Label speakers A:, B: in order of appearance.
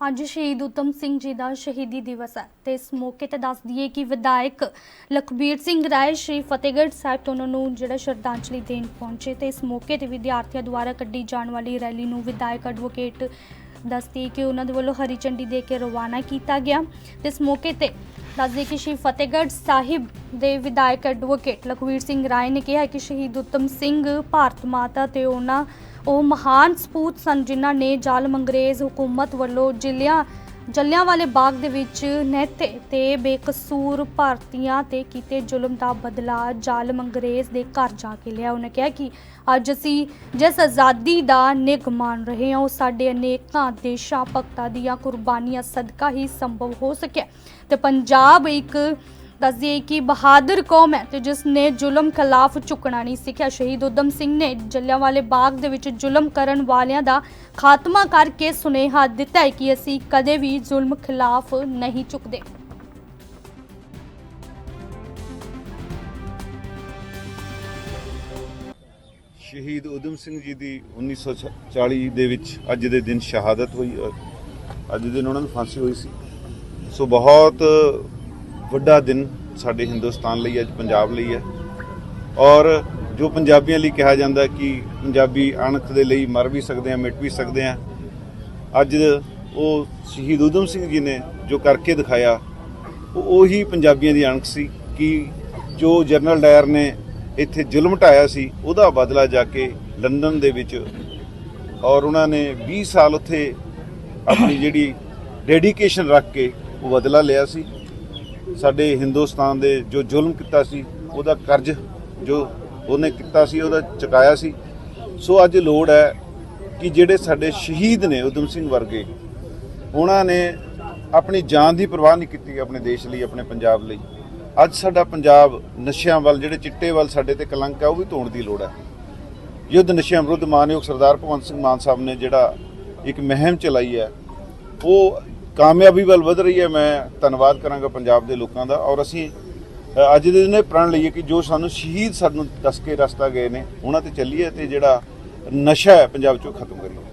A: ਅੱਜ ਸ਼ਹੀਦ ਉਤਮ ਸਿੰਘ ਜੀ ਦਾ ਸ਼ਹੀਦੀ ਦਿਵਸ ਹੈ। ਤੇ ਇਸ ਮੌਕੇ ਤੇ ਦੱਸ ਦਈਏ ਕਿ ਵਿਧਾਇਕ ਲਖਬੀਰ ਸਿੰਘ ਰਾਏ ਸ਼੍ਰੀ ਫਤਿਹਗੜ੍ਹ ਸਾਹਿਬ ਤੋਂ ਉਹਨਾਂ ਨੂੰ ਜਿਹੜਾ ਸ਼ਰਧਾਂਜਲੀ ਦੇਣ ਪਹੁੰਚੇ ਤੇ ਇਸ ਮੌਕੇ ਤੇ ਵਿਦਿਆਰਥੀਆਂ ਦੁਆਰਾ ਕੱਢੀ ਜਾਣ ਵਾਲੀ ਰੈਲੀ ਨੂੰ ਵਿਧਾਇਕ ਐਡਵੋਕੇਟ ਦੱਸਦੀ ਕਿ ਉਹਨਾਂ ਦੇ ਵੱਲੋਂ ਹਰੀ ਝੰਡੀ ਦੇ ਕੇ ਰਵਾਨਾ ਕੀਤਾ ਗਿਆ। ਤੇ ਇਸ ਮੌਕੇ ਤੇ ਦੱਸਦੇ ਕਿ ਸ਼੍ਰੀ ਫਤਿਹਗੜ੍ਹ ਸਾਹਿਬ ਦੇ ਵਿਧਾਇਕ ਐਡਵੋਕੇਟ ਲਖਵੀਰ ਸਿੰਘ ਰਾਏ ਨੇ ਕਿਹਾ ਕਿ ਸ਼ਹੀਦ ਉਤਮ ਸਿੰਘ ਭਾਰਤ ਮਾਤਾ ਤੇ ਉਹਨਾਂ ਉਹ ਮਹਾਨ ਸਪੂਤ ਸਨ ਜਿਨ੍ਹਾਂ ਨੇ ਜ਼ਾਲਮ ਅੰਗਰੇਜ਼ ਹਕੂਮਤ ਵੱਲੋਂ ਜ਼ਿਲ੍ਹਿਆਂ ਜਲਿਆਂਵਾਲੇ ਬਾਗ ਦੇ ਵਿੱਚ ਨਹਿਤੇ ਤੇ ਬੇਕਸੂਰ ਭਾਰਤੀਆਂ ਤੇ ਕੀਤੇ ਜ਼ੁਲਮ ਦਾ ਬਦਲਾ ਜ਼ਾਲਮ ਅੰਗਰੇਜ਼ ਦੇ ਘਰ ਜਾ ਕੇ ਲਿਆ। ਉਹਨੇ ਕਿਹਾ ਕਿ ਅੱਜ ਅਸੀਂ ਜਿਸ ਆਜ਼ਾਦੀ ਦਾ ਨਿੱਘ ਮਾਣ ਰਹੇ ਹਾਂ, ਉਹ ਸਾਡੇ ਅਨੇਕਾਂ ਦੇਸ਼ਾਂ ਭਗਤਾਂ ਦੀਆਂ ਕੁਰਬਾਨੀਆਂ ਸਦਕਾ ਹੀ ਸੰਭਵ ਹੋ ਸਕਿਆ। ਤੇ ਪੰਜਾਬ ਇੱਕ ਦੱਸਦੀਏ ਕਿ ਬਹਾਦਰ ਕੌਮ ਹੈ ਤੇ ਜਿਸ ਨੇ ਜ਼ੁਲਮ ਖਿਲਾਫ ਝੁਕਣਾ ਨਹੀਂ ਸਿੱਖਿਆ, ਸ਼ਹੀਦ ਉਦਮ ਸਿੰਘ ਨੇ ਜਲਿਆਂਵਾਲੇ ਬਾਗ ਦੇ ਵਿੱਚ ਜ਼ੁਲਮ ਕਰਨ ਵਾਲਿਆਂ ਦਾ ਖਾਤਮਾ ਕਰਕੇ ਸੁਨੇਹਾ ਦਿੱਤਾ ਹੈ ਕਿ ਅਸੀਂ ਕਦੇ ਵੀ ਜ਼ੁਲਮ ਖਿਲਾਫ ਨਹੀਂ ਝੁਕਦੇ।
B: ਸ਼ਹੀਦ ਉਦਮ ਸਿੰਘ ਜੀ ਦੀ 1940 ਦੇ ਵਿੱਚ ਅੱਜ ਦੇ ਦਿਨ ਸ਼ਹਾਦਤ ਹੋਈ ਅੱਜ ਦੇ ਦਿਨ ਉਹਨਾਂ ਨੂੰ ਫਾਂਸੀ ਹੋਈ ਸੀ। ਸੋ ਬਹੁਤ ਵੱਡਾ ਦਿਨ ਸਾਡੇ ਹਿੰਦੁਸਤਾਨ ਲਈ ਅੱਜ ਪੰਜਾਬ ਲਈ ਹੈ। ਔਰ ਜੋ ਪੰਜਾਬੀਆਂ ਲਈ ਕਿਹਾ ਜਾਂਦਾ ਕਿ ਪੰਜਾਬੀ ਅਣਖ ਦੇ ਲਈ ਮਰ ਵੀ ਸਕਦੇ ਆ ਮਿਟ ਵੀ ਸਕਦੇ ਆ ਅੱਜ ਉਹ ਸ਼ਹੀਦ ਉਦਮ ਸਿੰਘ ਜੀ ਨੇ ਜੋ ਕਰਕੇ ਦਿਖਾਇਆ, ਉਹ ਉਹੀ ਪੰਜਾਬੀਆਂ ਦੀ ਅਣਖ ਸੀ ਕਿ ਜੋ ਜਨਰਲ ਡਾਇਰ ਨੇ ਇੱਥੇ ਜ਼ੁਲਮ ਢਾਇਆ ਸੀ, ਉਹਦਾ ਬਦਲਾ ਜਾ ਕੇ ਲੰਡਨ ਦੇ ਵਿੱਚ ਔਰ ਉਹਨਾਂ ਨੇ 20 ਸਾਲ ਉੱਥੇ ਆਪਣੀ ਜਿਹੜੀ ਡੈਡੀਕੇਸ਼ਨ ਰੱਖ ਕੇ ਉਹ ਬਦਲਾ ਲਿਆ ਸੀ। ਸਾਡੇ ਹਿੰਦੁਸਤਾਨ ਦੇ ਜੋ ਜ਼ੁਲਮ ਕੀਤਾ ਸੀ, ਉਹਦਾ ਕਰਜ਼ ਜੋ ਉਹਨੇ ਕੀਤਾ ਸੀ, ਉਹਦਾ ਚੁਕਾਇਆ ਸੀ। ਸੋ ਅੱਜ ਲੋੜ ਹੈ ਕਿ ਜਿਹੜੇ ਸਾਡੇ ਸ਼ਹੀਦ ਨੇ ਉਦਮ ਸਿੰਘ ਵਰਗੇ, ਉਹਨਾਂ ਨੇ ਆਪਣੀ ਜਾਨ ਦੀ ਪਰਵਾਹ ਨਹੀਂ ਕੀਤੀ ਆਪਣੇ ਦੇਸ਼ ਲਈ, ਆਪਣੇ ਪੰਜਾਬ ਲਈ। ਅੱਜ ਸਾਡਾ ਪੰਜਾਬ ਨਸ਼ਿਆਂ ਵੱਲ, ਜਿਹੜੇ ਚਿੱਟੇ ਵੱਲ ਸਾਡੇ ਤੇ ਕਲੰਕ ਹੈ, ਉਹ ਵੀ ਧੋਣ ਦੀ ਲੋੜ ਹੈ। ਯੁੱਧ ਨਸ਼ਿਆਂ ਵਿਰੁੱਧ ਮਾਨਯੋਗ ਸਰਦਾਰ ਭਗਵੰਤ ਸਿੰਘ ਮਾਨ ਸਾਹਿਬ ਨੇ ਜਿਹੜਾ ਇੱਕ ਮੁਹਿੰਮ ਚਲਾਈ ਹੈ, ਉਹ ਕਾਮਯਾਬੀ ਵੱਲ ਵਧ ਰਹੀ ਹੈ, ਮੈਂ ਧੰਨਵਾਦ ਕਰਾਂਗਾ ਪੰਜਾਬ ਦੇ ਲੋਕਾਂ ਦਾ। ਔਰ ਅਸੀਂ ਅੱਜ ਦੇ ਦਿਨ ਇਹ ਪ੍ਰਣ ਲਈਏ ਕਿ ਜੋ ਸਾਨੂੰ ਸ਼ਹੀਦ ਸਾਨੂੰ ਦੱਸ ਕੇ ਰਸਤਾ ਗਏ ਨੇ, ਉਹਨਾਂ ਤੇ ਚੱਲੀਏ ਤੇ ਜਿਹੜਾ ਨਸ਼ਾ ਹੈ, ਪੰਜਾਬ ਚੋਂ ਖਤਮ ਕਰੀਏ।